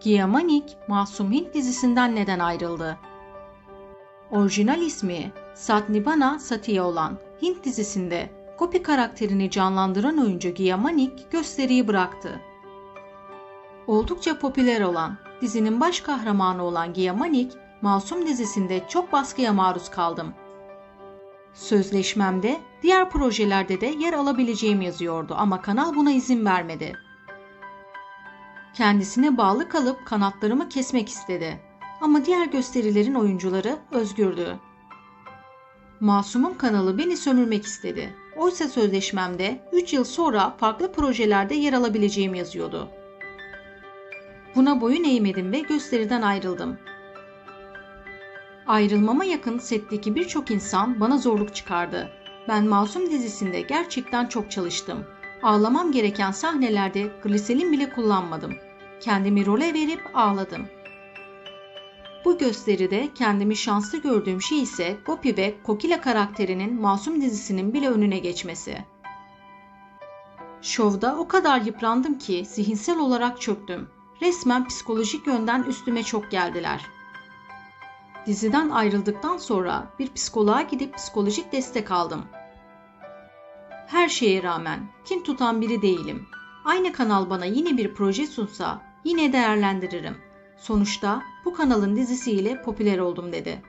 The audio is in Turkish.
Giamanik, Masum Hint dizisinden neden ayrıldı? Orijinal ismi Satnibana Satya olan Hint dizisinde Gopi karakterini canlandıran oyuncu Giamanik gösteriyi bıraktı. Oldukça popüler olan dizinin baş kahramanı olan Giamanik, Masum dizisinde çok baskıya maruz kaldım. Sözleşmemde diğer projelerde de yer alabileceğim yazıyordu ama kanal buna izin vermedi. Kendisine bağlı kalıp kanatlarımı kesmek istedi. Ama diğer gösterilerin oyuncuları özgürdü. Masum'un kanalı beni sömürmek istedi. Oysa sözleşmemde 3 yıl sonra farklı projelerde yer alabileceğim yazıyordu. Buna boyun eğmedim ve gösteriden ayrıldım. Ayrılmama yakın setteki birçok insan bana zorluk çıkardı. Ben Masum dizisinde gerçekten çok çalıştım. Ağlamam gereken sahnelerde gliselin bile kullanmadım. Kendimi role verip ağladım. Bu gösteride kendimi şanslı gördüğüm şey ise Gopi ve Kokila karakterinin Masum dizisinin bile önüne geçmesi. Şovda o kadar yıprandım ki zihinsel olarak çöktüm. Resmen psikolojik yönden üstüme çok geldiler. Diziden ayrıldıktan sonra bir psikoloğa gidip psikolojik destek aldım. Her şeye rağmen kin tutan biri değilim. Aynı kanal bana yine bir proje sunsa yine değerlendiririm. Sonuçta bu kanalın dizisiyle popüler oldum dedi.